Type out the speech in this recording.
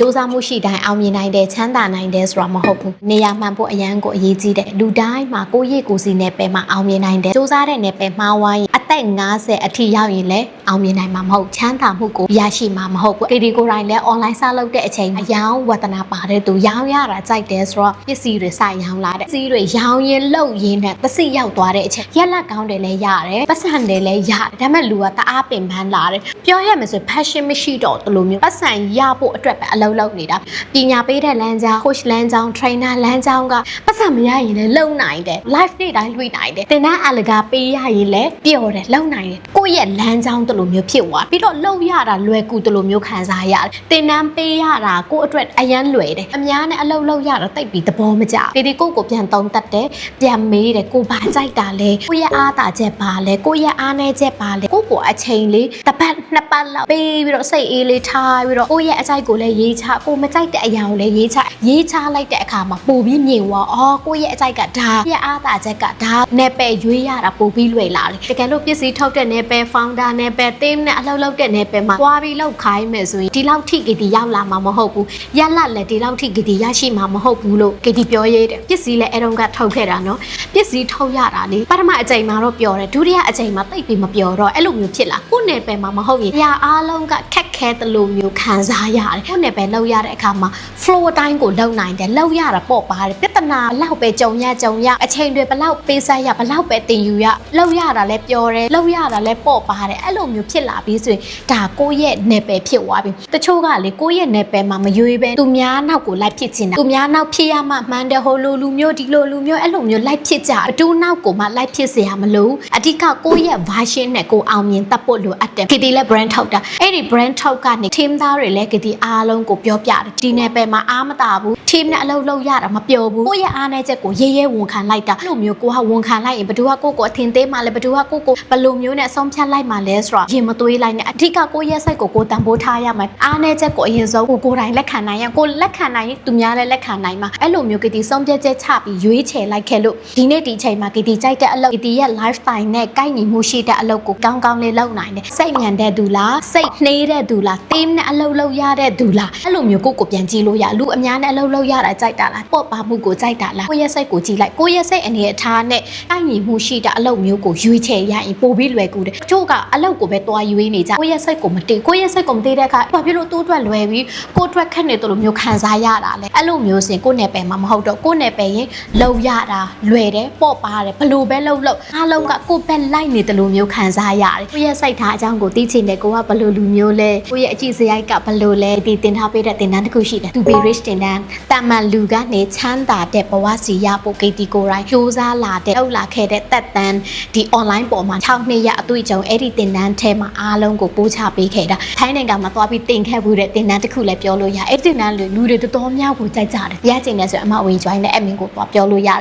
စူးစမ်းမှုရှိတိုင်းအောင်မြင်နိုင်တယ်ချမ်းသာနိုင်တယ်ဆိုတာမဟုတ်ဘူးနေရာမှန်ဖို့အရန်ကိုအရေးကြီးတယ်လူတိုင်းမှာကိုယ့်ရည်ကိုယ်စီနယ်ပယ်မှာအောင်မြင်နိုင်တယ်စူးစမ်းတဲ့နယ်ပယ်မှာဝိုင်းအသက်50အထိရောက်ရင်လည်း အောင်မြင်နိုင်မှာမဟုတ်ချမ်းသာမှုကိုရရှိမှာမဟုတ်ဘူးကေဒီကိုယ်တိုင်လည်း online စလုပ်တဲ့အချိန်အယောင်ဝတနာပါတဲ့သူရောင်းရတာကြိုက်တယ်ဆိုတော့ပစ္စည်းတွေစရောင်းလာတဲ့ပစ္စည်းတွေရောင်းရင်လှုပ်ရင်းနဲ့သတိရောက်သွားတဲ့အချိန်ရက်လက်ကောင်းတယ်လည်းရတယ်ပတ်စံတယ်လည်းရတယ်ဒါပေမဲ့လူကတအားပင်ပန်းလာတယ်ပြောရမယ်ဆို passion မရှိတော့တလို့မျိုးပတ်စံရဖို့အတွက်ပဲအလုပ်လုပ်နေတာပညာပေးတဲ့လမ်းကြောင်း coach လမ်းကြောင်း trainer လမ်းကြောင်းကပတ်စံမရရင်လည်းလုံနိုင်တယ် live နေ့တိုင်းလွှင့်နိုင်တယ်တင်တန်းအလကားပေးရရင်လည်းပျော်တယ်လုံနိုင်တယ်ကိုယ့်ရဲ့လမ်းကြောင်းတလို့မျိုးဖြစ်သွားပြီးတော့လုံရတာလွယ်ကူတလို့မျိုးခံစားရတယ်တင်တန်းပေးရတာကိုယ့်အတွက်အရန်လွယ်တယ်အများနဲ့အလုပ်လုပ်ရတော့တိတ်ပြီးသဘောမကျဘူးဒီဒီကိုယ့်ကိုပြန်သုံးတတ်တယ်ပြန်မေးတယ်ကိုဘာကြိုက်တာလဲကိုယ့်ရဲ့အားတာချက်ပါလဲကိုယ့်ရဲ့အားနည်းချက်ပါလဲကိုယ့်ကိုအချိန်လေးတစ်ပတ်နှစ်ပတ်လောက်ပေးပြီးတော့စိတ်အေးလေးထားပြီးတော့ကိုယ့်ရဲ့အကြိုက်ကိုလည်းရေးချကိုမကြိုက်တဲ့အရာကိုလည်းရေးချရေးချလိုက်တဲ့အခါမှာပို့ပြီးမြင်သွားအော်ကိုယ့်ရဲ့အကြိုက်ကဒါကိုယ့်ရဲ့အားတာချက်ကဒါနယ်ပယ်ရွေးရတာပို့ပြီးလွယ်လာတယ်တကယ်လို့ပစ္စည်းထုတ်တဲ့နယ်ပယ် founder နယ်ပယ် team နဲ့အလုပ်လုပ်တဲ့နယ်ပယ်မှာသွားပြီးလောက်ခိုင်းမယ်ဆိုရင်ဒီလောက်ထိကတိရောက်လာမှာမဟုတ်ဘူးရလတ်လည်းဒီလောက်ထိကတိရရှိမှာမဟုတ်ဘူးလို့ကတိပြောရေးတယ်ပစ္စည်းလည်းအတုံးကထုတ်ခဲ့တာနော်ပစ္စည်းထုတ်ရတာလေပထမအချိန်မှာတော့ပျော်တယ်ဒုတိယအချိန်မှာတိတ်ပြီးမပျော်တော့အဲ့လိုမျိုးဖြစ်လာကိုယ့်နယ်ပယ်မှာမဟုတ်ရင်အရာအားလုံးကခက်ခဲတယ်လို့မျိုးခံစားရတယ်ကိုယ့်နယ်ပယ်လောက်ရတဲ့အခါမှာ flow အတိုင်းကိုလောက်နိုင်တယ်လောက်ရတာပေါ့ပါတယ်ပြဿနာဘလောက်ပဲကြုံရကြုံရအချိန်တွေဘလောက်ပေးဆက်ရဘလောက်ပဲတင်ယူရလောက်ရတာလည်းပျော်တယ်လောက်ရတာလည်းပေါ့ပါတယ်အဲ့လိုမျဖြစ်လာပြီးဆိုရင်ဒါကိုယ့်ရဲ့နယ်ပယ်ဖြစ်သွားပြီတချို့ကလေကိုယ့်ရဲ့နယ်ပယ်မှာမရွေးပဲသူများနောက်ကိုလိုက်ဖြစ်ချင်တာသူများနောက်ဖြစ်ရမှမှန်တယ်ဟိုလိုလူမျိုးဒီလိုလူမျိုးအဲ့လိုမျိုးလိုက်ဖြစ်ကြဘတူနောက်ကိုမှလိုက်ဖြစ်เสียမလို့အဓိကကိုယ့်ရဲ့ version နဲ့ကိုအောင်မြင်တတ်ဖို့လိုအပ်တယ်ကတိလည်း brand ထုတ်တာအဲ့ဒီ brand ထုတ်ကနေ team သားတွေလည်းကတိအားလုံးကိုပြောပြတယ်ဒီနယ်ပယ်မှာအားမတာဘူး team နဲ့အလုပ်လုပ်ရတာမပျော်ဘူးကိုယ့်ရဲ့အားနည်းချက်ကိုရဲရဲဝန်ခံလိုက်တာအဲ့လိုမျိုးကိုကဝန်ခံလိုက်ရင်ဘသူကကိုယ့်ကိုအထင်သေးမှလဲဘသူကကိုယ့်ကိုဘယ်လိုမျိုးနဲ့ဆုံးဖြတ်လိုက်မှလဲဆိုတော့ ရင်မသွေးလိုက်နဲ့အဓိကကိုယ့်ရဲ့စိတ်ကိုကိုယ်တန်ဖိုးထားရမယ်အားနည်းချက်ကိုအရင်ဆုံးကိုကိုယ်တိုင်လက်ခံနိုင်ရကိုလက်ခံနိုင်ရင်သူများလည်းလက်ခံနိုင်မှာအဲ့လိုမျိုးကတိဆုံးဖြတ်ချက်ချပြီးရွေးချယ်လိုက်ခဲ့လို့ဒီနေ့ဒီချိန်မှာကတိကြိုက်တဲ့အလုပ်ကတိရဲ့ lifestyle နဲ့ကိုက်ညီမှုရှိတဲ့အလုပ်ကိုကောင်းကောင်းလေးလုပ်နိုင်တယ်စိတ်မြန်တဲ့သူလားစိတ်နှေးတဲ့သူလား team နဲ့အလုပ်လုပ်ရတဲ့သူလားအဲ့လိုမျိုးကိုယ့်ကိုပြန်ကြည့်လို့ရလူအများနဲ့အလုပ်လုပ်ရတာကြိုက်တာလားပေါ့ပါမှုကိုကြိုက်တာလားကိုယ့်ရဲ့စိတ်ကိုကြည့်လိုက်ကိုယ့်ရဲ့စိတ်အနေအထားနဲ့ကိုက်ညီမှုရှိတဲ့အလုပ်မျိုးကိုရွေးချယ်ရရင်ပိုပြီးလွယ်ကူတယ်တချို့ကအလုပ်ကိုပဲတွားရွေးနေကြကိုယ့်ရဲ့စိတ်ကိုမတည်ကိုယ့်ရဲ့စိတ်ကိုမတည်တဲ့အခါဘာဖြစ်လို့သူ့အတွက်လွယ်ပြီးကိုယ့်အတွက်ခက်နေတယ်လို့မျိုးခံစားရတာလဲအဲ့လိုမျိုးဆိုရင်ကိုယ့်နယ်ပယ်မှာမဟုတ်တော့ကိုယ့်နယ်ပယ်ရင်လုံရတာလွယ်တယ်ပေါ့ပါတယ်ဘလို့ပဲလုံလုံအားလုံးကကိုယ့်ဘက်လိုက်နေတယ်လို့မျိုးခံစားရတယ်ကိုယ့်ရဲ့စိတ်ထားအကြောင်းကိုသိချင်တယ်ကိုကဘလို့လူမျိုးလဲကိုယ့်ရဲ့အကြည့်စရိုက်ကဘလို့လဲဒီတင်ထားပေးတဲ့တင်တန်းတစ်ခုရှိတယ် to be rich တင်တန်းတာမန်လူကနေချမ်းသာတဲ့ဘဝစီရဖို့ဂိတ်တီကိုတိုင်းစူးစမ်းလာတဲ့လောက်လာခဲ့တဲ့တက်တန်းဒီ online ပေါ်မှာ6နှစ်ရအတွေ့အကြုံအဲ့ဒီတင်တန်းထဲမှာအားလုံးကိုပို့ချပေးခဲ့တာထိုင်းနိုင်ငံမှာသွားပြီးတင်ခဲ့မှုတဲ့တင်တန်းတစ်ခုလည်းပြောလို့ရအဲ့ဒီတင်တန်းလူတွေတော်တော်များကိုကြိုက်ကြတယ်ရကျင်နေဆိုအမဝင် join တဲ့ admin ကိုသွားပြောလို့ရတယ်